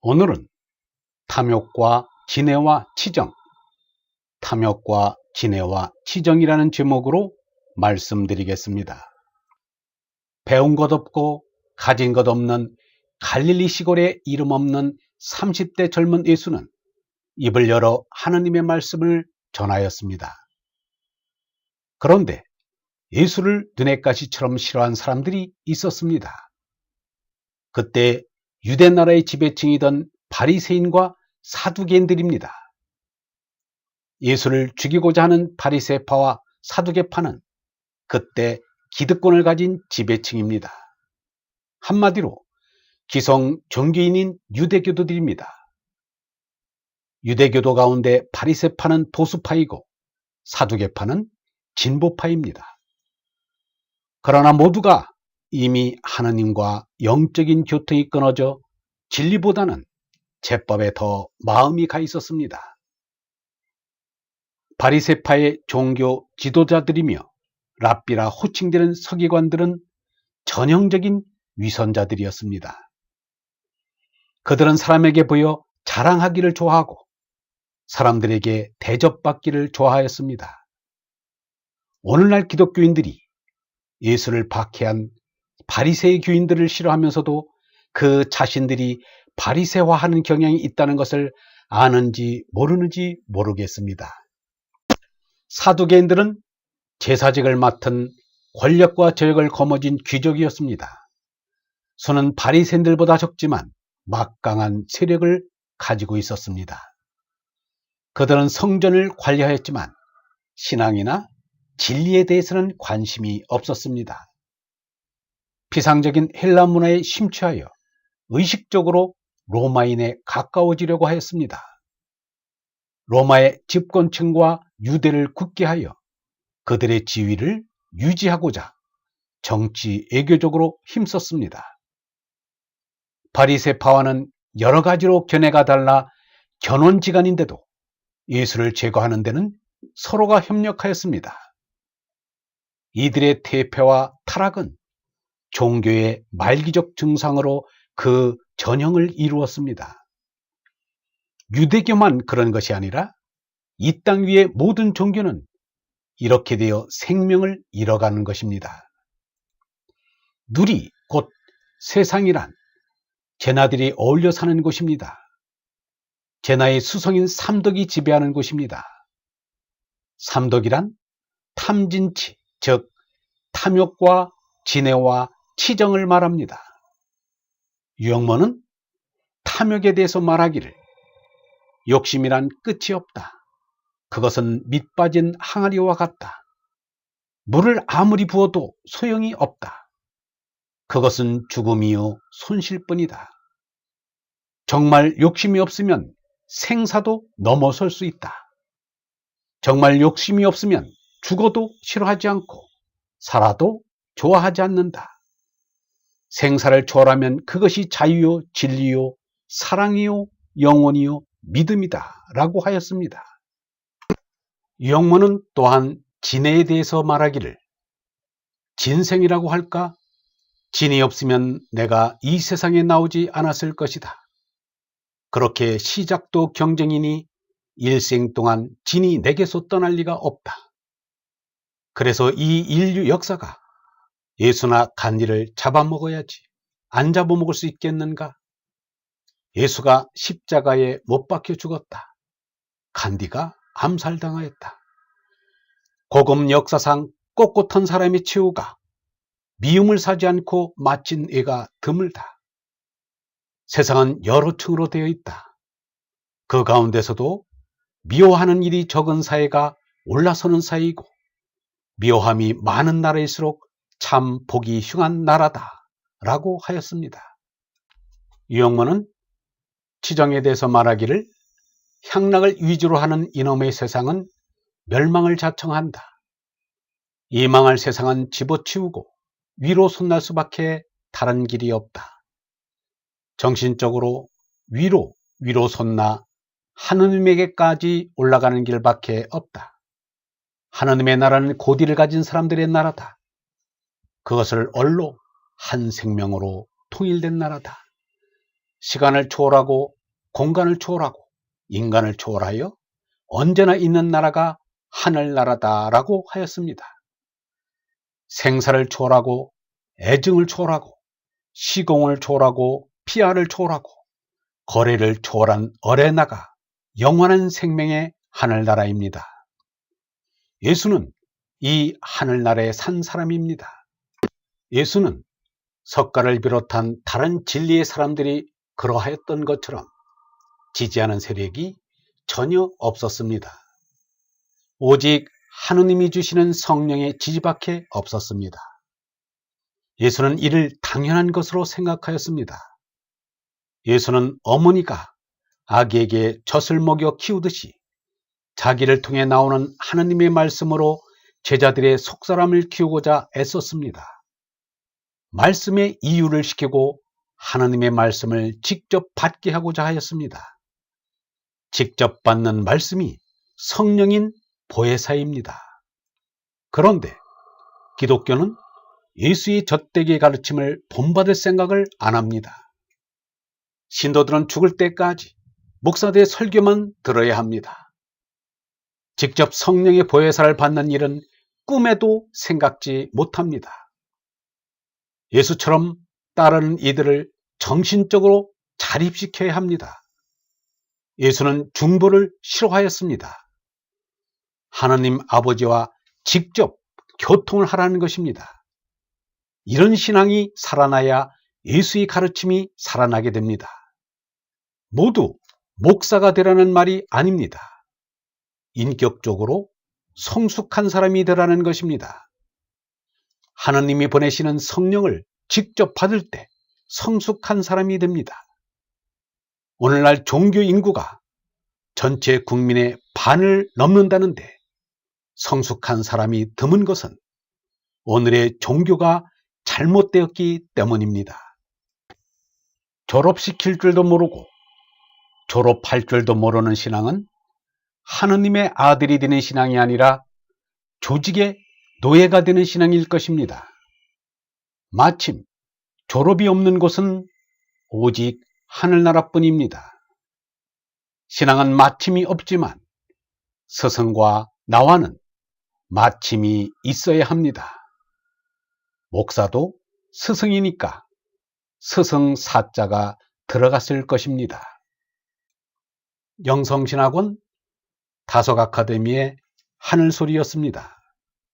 오늘은 탐욕과 진해와 치정, 탐욕과 진해와 치정이라는 제목으로 말씀드리겠습니다. 배운 것 없고 가진 것 없는 갈릴리 시골의 이름 없는 30대 젊은 예수는 입을 열어 하느님의 말씀을 전하였습니다. 그런데 예수를 눈엣 가시처럼 싫어한 사람들이 있었습니다. 그때 유대 나라의 지배층이던 바리새인과 사두개인들입니다. 예수를 죽이고자 하는 바리새파와 사두개파는 그때 기득권을 가진 지배층입니다. 한마디로 기성 종교인인 유대교도들입니다. 유대교도 가운데 바리새파는 보수파이고 사두개파는 진보파입니다. 그러나 모두가 이미 하느님과 영적인 교통이 끊어져 진리보다는 제법에 더 마음이 가 있었습니다. 바리세파의 종교 지도자들이며 랍비라 호칭되는 서기관들은 전형적인 위선자들이었습니다. 그들은 사람에게 보여 자랑하기를 좋아하고 사람들에게 대접받기를 좋아하였습니다. 오늘날 기독교인들이 예수를 박해한 바리새의 교인들을 싫어하면서도 그 자신들이 바리새화하는 경향이 있다는 것을 아는지 모르는지 모르겠습니다. 사두개인들은 제사직을 맡은 권력과 저역을 거머쥔 귀족이었습니다. 수는 바리새인들보다 적지만 막강한 세력을 가지고 있었습니다. 그들은 성전을 관리하였지만 신앙이나 진리에 대해서는 관심이 없었습니다. 피상적인 헬라 문화에 심취하여 의식적으로 로마인에 가까워지려고 하였습니다. 로마의 집권층과 유대를 굳게 하여 그들의 지위를 유지하고자 정치 애교적으로 힘썼습니다. 바리세파와는 여러 가지로 견해가 달라 견원지간인데도 예수를 제거하는 데는 서로가 협력하였습니다. 이들의 퇴폐와 타락은 종교의 말기적 증상으로 그 전형을 이루었습니다. 유대교만 그런 것이 아니라 이 땅 위의 모든 종교는 이렇게 되어 생명을 잃어가는 것입니다. 누리, 곧 세상이란 제나들이 어울려 사는 곳입니다. 제나의 수성인 삼덕이 지배하는 곳입니다. 삼덕이란 탐진치, 즉 탐욕과 진해와 치정을 말합니다. 유영모는 탐욕에 대해서 말하기를 욕심이란 끝이 없다. 그것은 밑빠진 항아리와 같다. 물을 아무리 부어도 소용이 없다. 그것은 죽음이요 손실뿐이다. 정말 욕심이 없으면 생사도 넘어설 수 있다. 정말 욕심이 없으면 죽어도 싫어하지 않고 살아도 좋아하지 않는다. 생사를 초월하면 그것이 자유요, 진리요, 사랑이요, 영원이요, 믿음이다. 라고 하였습니다. 영문은 또한 진해에 대해서 말하기를 진생이라고 할까? 진이 없으면 내가 이 세상에 나오지 않았을 것이다. 그렇게 시작도 경쟁이니 일생 동안 진이 내게서 떠날 리가 없다. 그래서 이 인류 역사가 예수나 간디를 잡아먹어야지 안 잡아먹을 수 있겠는가? 예수가 십자가에 못 박혀 죽었다. 간디가 암살당하였다. 고금 역사상 꼿꼿한 사람의 최후가 미움을 사지 않고 마친 애가 드물다. 세상은 여러 층으로 되어 있다. 그 가운데서도 미워하는 일이 적은 사회가 올라서는 사회이고 미워함이 많은 나라일수록 참 보기 흉한 나라다 라고 하였습니다. 유영모는 치정에 대해서 말하기를 향락을 위주로 하는 이놈의 세상은 멸망을 자청한다. 이 망할 세상은 집어치우고 위로 솟날 수밖에 다른 길이 없다. 정신적으로 위로 위로 솟나 하느님에게까지 올라가는 길밖에 없다. 하느님의 나라는 고디를 가진 사람들의 나라다. 그것을 얼로 한 생명으로 통일된 나라다. 시간을 초월하고 공간을 초월하고 인간을 초월하여 언제나 있는 나라가 하늘나라다라고 하였습니다. 생사를 초월하고 애증을 초월하고 시공을 초월하고 피아를 초월하고 거래를 초월한 어레나가 영원한 생명의 하늘나라입니다. 예수는 이 하늘나라에 산 사람입니다. 예수는 석가를 비롯한 다른 진리의 사람들이 그러하였던 것처럼 지지하는 세력이 전혀 없었습니다. 오직 하느님이 주시는 성령의 지지밖에 없었습니다. 예수는 이를 당연한 것으로 생각하였습니다. 예수는 어머니가 아기에게 젖을 먹여 키우듯이 자기를 통해 나오는 하느님의 말씀으로 제자들의 속사람을 키우고자 애썼습니다. 말씀의 이유를 시키고 하나님의 말씀을 직접 받게 하고자 하였습니다. 직접 받는 말씀이 성령인 보혜사입니다. 그런데 기독교는 예수의 젖대기의 가르침을 본받을 생각을 안 합니다. 신도들은 죽을 때까지 목사들의 설교만 들어야 합니다. 직접 성령의 보혜사를 받는 일은 꿈에도 생각지 못합니다. 예수처럼 따르는 이들을 정신적으로 자립시켜야 합니다. 예수는 중보를 싫어하였습니다. 하나님 아버지와 직접 교통을 하라는 것입니다. 이런 신앙이 살아나야 예수의 가르침이 살아나게 됩니다. 모두 목사가 되라는 말이 아닙니다. 인격적으로 성숙한 사람이 되라는 것입니다. 하나님이 보내시는 성령을 직접 받을 때 성숙한 사람이 됩니다. 오늘날 종교 인구가 전체 국민의 반을 넘는다는데 성숙한 사람이 드문 것은 오늘의 종교가 잘못되었기 때문입니다. 졸업시킬 줄도 모르고 졸업할 줄도 모르는 신앙은 하느님의 아들이 되는 신앙이 아니라 조직의 노예가 되는 신앙일 것입니다. 마침 졸업이 없는 곳은 오직 하늘나라뿐입니다. 신앙은 마침이 없지만 스승과 나와는 마침이 있어야 합니다. 목사도 스승이니까 스승 사자가 들어갔을 것입니다. 영성신학원 다속 아카데미의 하늘소리였습니다.